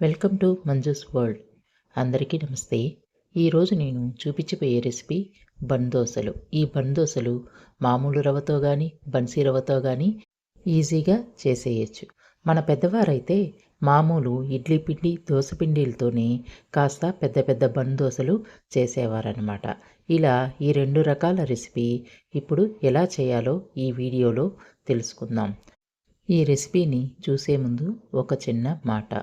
Welcome to Manju's world. అందరికీ నమస్తే. ఈరోజు నేను చూపించబోయే రెసిపీ బన్ దోశలు. ఈ బన్ దోశలు మామూలు రవ్వతో కానీ బన్సీ రవ్వతో కానీ ఈజీగా చేసేయచ్చు. మన పెద్దవారైతే మామూలు ఇడ్లీ పిండి దోశ పిండిలతోనే కాస్త పెద్ద పెద్ద బన్ దోశలు చేసేవారనమాట ఇలా ఈ రెండు రకాల రెసిపీ ఇప్పుడు ఎలా చేయాలో ఈ వీడియోలో తెలుసుకుందాం. ఈ రెసిపీని చూసే ముందు ఒక చిన్న మాట.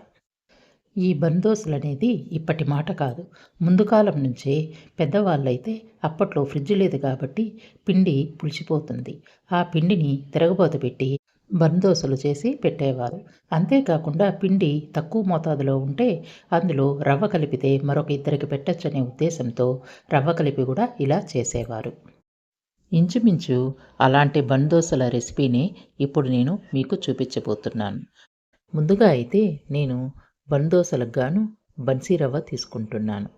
ఈ బందోసులు అనేది ఇప్పటి మాట కాదు. ముందు కాలం నుంచే పెద్దవాళ్ళైతే అప్పట్లో ఫ్రిడ్జ్ లేదు కాబట్టి పిండి పులిచిపోతుంది. ఆ పిండిని తిరగబోత పెట్టి బందోసలు చేసి పెట్టేవారు. అంతేకాకుండా పిండి తక్కువ మోతాదులో ఉంటే అందులో రవ్వ కలిపితే మరొక ఇద్దరికి పెట్టచ్చనే ఉద్దేశంతో రవ్వ కలిపి కూడా ఇలా చేసేవారు. ఇంచుమించు అలాంటి బందోసల రెసిపీని ఇప్పుడు నేను మీకు చూపించబోతున్నాను. ముందుగా అయితే నేను బందోసలకు గాను బన్సీ రవ్వ తీసుకుంటున్నాను.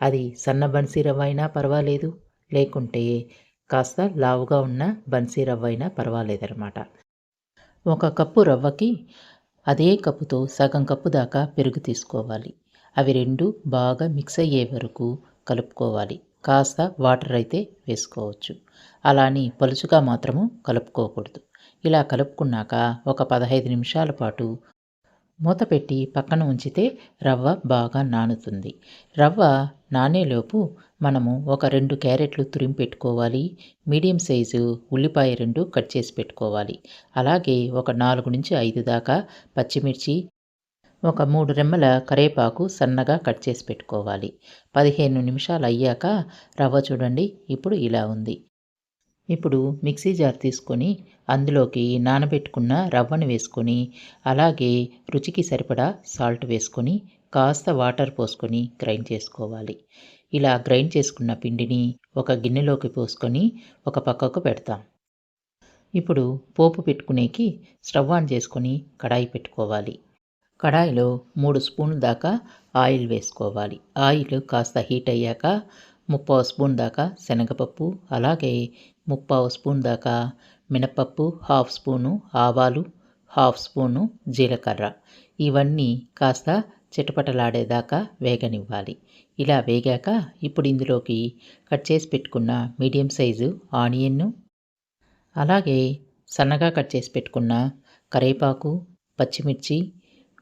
అది సన్న బన్సీ రవ్వ అయినా పర్వాలేదు లేకుంటే కాస్త లావుగా ఉన్న బన్సీ రవ్వ అయినా పర్వాలేదన్నమాట. ఒక కప్పు రవ్వకి అదే కప్పుతో సగం కప్పు దాకా పెరుగు తీసుకోవాలి. అవి రెండు బాగా మిక్స్ అయ్యే వరకు కలుపుకోవాలి. కాస్త వాటర్ అయితే వేసుకోవచ్చు. అలాని పలుచుగా మాత్రము కలుపుకోకూడదు. ఇలా కలుపుకున్నాక ఒక పదహైదు నిమిషాల పాటు మూత పెట్టి పక్కన ఉంచితే రవ్వ బాగా నానుతుంది. రవ్వ నానేలోపు మనము ఒక రెండు క్యారెట్లు తురిమి పెట్టుకోవాలి. మీడియం సైజు ఉల్లిపాయ రెండు కట్ చేసి పెట్టుకోవాలి. అలాగే ఒక నాలుగు నుంచి ఐదు దాకా పచ్చిమిర్చి ఒక మూడు రెమ్మల కరేపాకు సన్నగా కట్ చేసి పెట్టుకోవాలి. పదిహేను నిమిషాలు అయ్యాక రవ్వ చూడండి ఇప్పుడు ఇలా ఉంది. ఇప్పుడు మిక్సీ జార్ తీసుకొని అందులోకి నానబెట్టుకున్న రవ్వను వేసుకొని అలాగే రుచికి సరిపడా సాల్ట్ వేసుకొని కాస్త వాటర్ పోసుకొని గ్రైండ్ చేసుకోవాలి. ఇలా గ్రైండ్ చేసుకున్న పిండిని ఒక గిన్నెలోకి పోసుకొని ఒక పక్కకు పెడతాం. ఇప్పుడు పోపు పెట్టుకునేకి స్టవ్ ఆన్ చేసుకొని కడాయి పెట్టుకోవాలి. కడాయిలో మూడు స్పూన్ల దాకా ఆయిల్ వేసుకోవాలి. ఆయిల్ కాస్త హీట్ అయ్యాక ముప్పావు స్పూన్ దాకా శనగపప్పు అలాగే ముప్పావు స్పూన్ దాకా మినపప్పు హాఫ్ స్పూను ఆవాలు హాఫ్ స్పూను జీలకర్ర. ఇవన్నీ కాస్త చిటపటలాడేదాకా వేగనివ్వాలి. ఇలా వేగాక ఇప్పుడు ఇందులోకి కట్ చేసి పెట్టుకున్న మీడియం సైజు ఆనియన్ను అలాగే సన్నగా కట్ చేసి పెట్టుకున్న కరేపాకు పచ్చిమిర్చి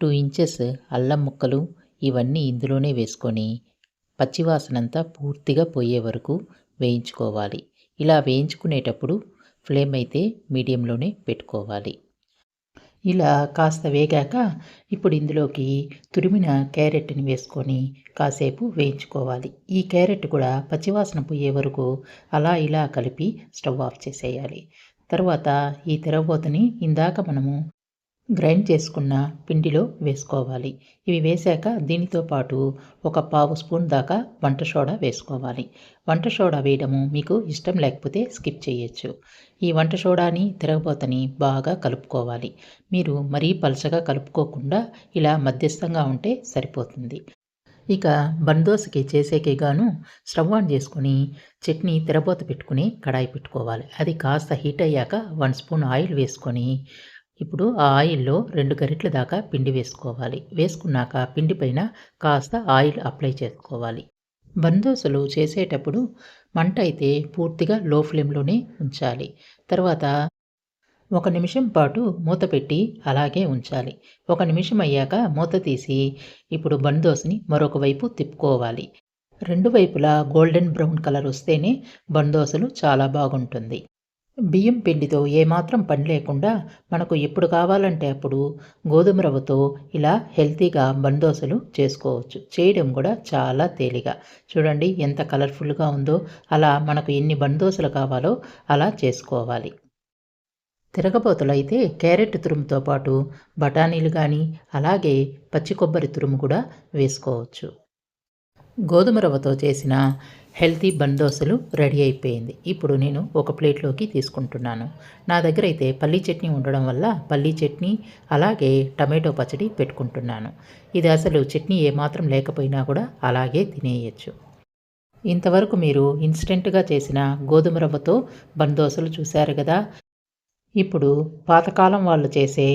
టూ ఇంచెస్ అల్లం ముక్కలు ఇవన్నీ ఇందులోనే వేసుకొని పచ్చివాసనంతా పూర్తిగా పోయే వరకు వేయించుకోవాలి. ఇలా వేయించుకునేటప్పుడు ఫ్లేమ్ అయితే మీడియంలోనే పెట్టుకోవాలి. ఇలా కాస్త వేగాక ఇప్పుడు ఇందులోకి తురిమిన క్యారెట్ని వేసుకొని కాసేపు వేయించుకోవాలి. ఈ క్యారెట్ కూడా పచ్చివాసన పోయే వరకు అలా ఇలా కలిపి స్టవ్ ఆఫ్ చేసేయాలి. తర్వాత ఈ తెరబోతని ఇందాక మనము గ్రైండ్ చేసుకున్న పిండిలో వేసుకోవాలి. ఇవి వేశాక దీనితో పాటు ఒక పావు స్పూన్ దాకా వంట సోడా వేసుకోవాలి. వంట సోడా వేయడము మీకు ఇష్టం లేకపోతే స్కిప్ చేయొచ్చు. ఈ వంట సోడాని తిరగబోతని బాగా కలుపుకోవాలి. మీరు మరీ పలచగా కలుపుకోకుండా ఇలా మధ్యస్థంగా ఉంటే సరిపోతుంది. ఇక బందోసకి చేసేకే గాను స్టవ్ ఆన్ చేసుకుని చట్నీ తిరబోత పెట్టుకుని కడాయి పెట్టుకోవాలి. అది కాస్త హీట్ అయ్యాక వన్ స్పూన్ ఆయిల్ వేసుకొని ఇప్పుడు ఆ ఆయిల్లో రెండు గరిటెల దాకా పిండి వేసుకోవాలి. వేసుకున్నాక పిండి పైన కాస్త ఆయిల్ అప్లై చేసుకోవాలి. బందోసలు చేసేటప్పుడు మంట అయితే పూర్తిగా లో ఫ్లేమ్లోనే ఉంచాలి. తర్వాత ఒక నిమిషం పాటు మూత పెట్టి అలాగే ఉంచాలి. ఒక నిమిషం అయ్యాక మూత తీసి ఇప్పుడు బందోస్ని మరొక వైపు తిప్పుకోవాలి. రెండు వైపులా గోల్డెన్ బ్రౌన్ కలర్ వస్తేనే బందోసలు చాలా బాగుంటుంది. బియ్యం పిండితో ఏమాత్రం పని లేకుండా మనకు ఎప్పుడు కావాలంటే అప్పుడు గోధుమ రవ్వతో ఇలా హెల్తీగా బందోసలు చేసుకోవచ్చు. చేయడం కూడా చాలా తేలిగా చూడండి ఎంత కలర్ఫుల్గా ఉందో అలా మనకు ఎన్ని బందోసలు కావాలో అలా చేసుకోవాలి. తిరగబోతలు అయితే క్యారెట్ తురుముతో పాటు బఠానీలు కానీ అలాగే పచ్చి కొబ్బరి తురుము కూడా వేసుకోవచ్చు. గోధుమ రవ్వతో చేసిన హెల్తీ బందోసలు రెడీ అయిపోయింది. ఇప్పుడు నేను ఒక ప్లేట్లోకి తీసుకుంటున్నాను. నా దగ్గర అయితే పల్లీ చట్నీ ఉండడం వల్ల పల్లీ చట్నీ అలాగే టమాటో పచ్చడి పెట్టుకుంటున్నాను. ఇది అసలు చట్నీ ఏమాత్రం లేకపోయినా కూడా అలాగే తినేయచ్చు. ఇంతవరకు మీరు ఇన్స్టెంట్గా చేసిన గోధుమ రవ్వతో బందోసలు చూశారు కదా? ఇప్పుడు పాతకాలం వాళ్ళు చేసే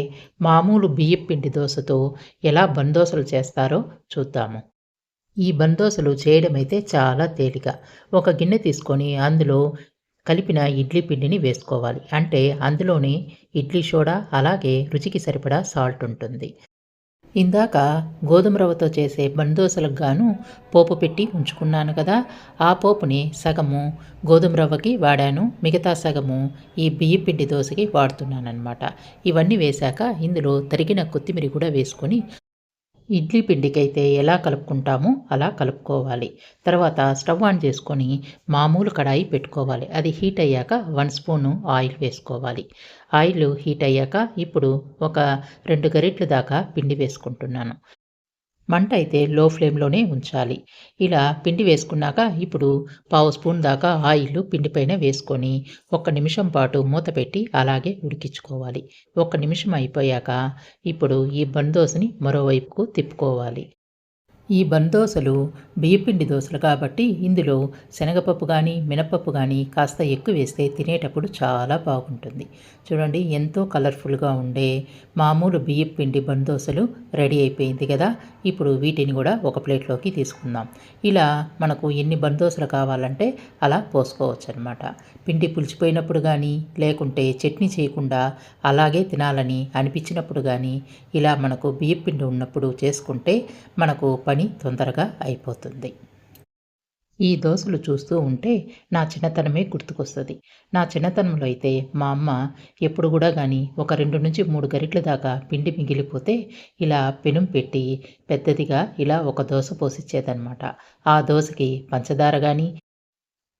మామూలు బియ్యం పిండి దోశతో ఎలా బందోసలు చేస్తారో చూద్దాము. ఈ బందోసలు చేయడమైతే చాలా తేలిక. ఒక గిన్నె తీసుకొని అందులో కలిపిన ఇడ్లీ పిండిని వేసుకోవాలి. అంటే అందులోని ఇడ్లీ సోడా అలాగే రుచికి సరిపడా సాల్ట్ ఉంటుంది. ఇందాక గోధుమ రవ్వతో చేసే బందోసలకు గాను పోపు పెట్టి ఉంచుకున్నాను కదా. ఆ పోపుని సగము గోధుమ రవ్వకి వాడాను. మిగతా సగము ఈ బియ్య పిండి దోశకి వాడుతున్నాను అనమాట ఇవన్నీ వేశాక ఇందులో తరిగిన కొత్తిమీర కూడా వేసుకొని ఇడ్లీ పిండికైతే ఎలా కలుపుకుంటామో అలా కలుపుకోవాలి. తర్వాత స్టవ్ ఆన్ చేసుకొని మామూలు కడాయి పెట్టుకోవాలి. అది హీట్ అయ్యాక వన్ స్పూను ఆయిల్ వేసుకోవాలి. ఆయిల్ హీట్ అయ్యాక ఇప్పుడు ఒక రెండు గరిటెల దాకా పిండి వేసుకుంటున్నాను. మంట అయితే లో ఫ్లేమ్లోనే ఉంచాలి. ఇలా పిండి వేసుకున్నాక ఇప్పుడు పావు స్పూన్ దాకా ఆయిల్ పిండిపైన వేసుకొని ఒక్క నిమిషం పాటు మూత పెట్టి అలాగే ఉడికించుకోవాలి. ఒక్క నిమిషం అయిపోయాక ఇప్పుడు ఈ బందోసని మరోవైపుకు తిప్పుకోవాలి. ఈ బందోసలు బియ్యపిండి దోశలు కాబట్టి ఇందులో శనగపప్పు కానీ మినపప్పు కానీ కాస్త ఎక్కువ వేస్తే తినేటప్పుడు చాలా బాగుంటుంది. చూడండి ఎంతో కలర్ఫుల్గా ఉండే మామూలు బియ్యపిండి బందోసలు రెడీ అయిపోయింది కదా. ఇప్పుడు వీటిని కూడా ఒక ప్లేట్లోకి తీసుకుందాం. ఇలా మనకు ఎన్ని బందోసలు కావాలంటే అలా పోసుకోవచ్చు అనమాట పిండి పులిచిపోయినప్పుడు కానీ లేకుంటే చట్నీ చేయకుండా అలాగే తినాలని అనిపించినప్పుడు కానీ ఇలా మనకు బియ్యపిండి ఉన్నప్పుడు చేసుకుంటే మనకు పని తొందరగా అయిపోతుంది. ఈ దోశలు చూస్తూ ఉంటే నా చిన్నతనమే గుర్తుకొస్తుంది. నా చిన్నతనంలో అయితే మా అమ్మ ఎప్పుడు కూడా కానీ ఒక రెండు నుంచి మూడు గరిటల దాకా పిండి మిగిలిపోతే ఇలా పెనుం పెట్టి పెద్దదిగా ఇలా ఒక దోశ పోసిచ్చేదనమాట ఆ దోశకి పంచదార కానీ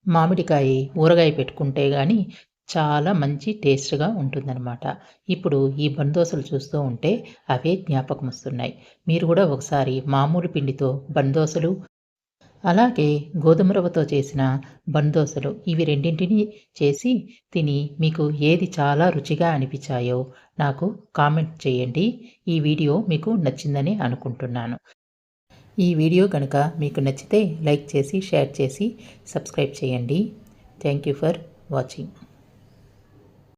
మామిడికాయ ఊరగాయ పెట్టుకుంటే కానీ చాలా మంచి టేస్ట్గా ఉంటుందన్నమాట. ఇప్పుడు ఈ బందోసలు చూస్తూ ఉంటే అవే జ్ఞాపకం వస్తున్నాయి మీరు కూడా ఒకసారి మామూలు పిండితో బందోసలు అలాగే గోధుమ రవ్వతో చేసిన బందోసలు ఇవి రెండింటిని చేసి తిని మీకు ఏది చాలా రుచిగా అనిపించాయో నాకు కామెంట్ చేయండి. ఈ వీడియో మీకు నచ్చిందని అనుకుంటున్నాను. ఈ వీడియో కనుక మీకు నచ్చితే లైక్ చేసి షేర్ చేసి సబ్స్క్రైబ్ చేయండి. Thank you for watching.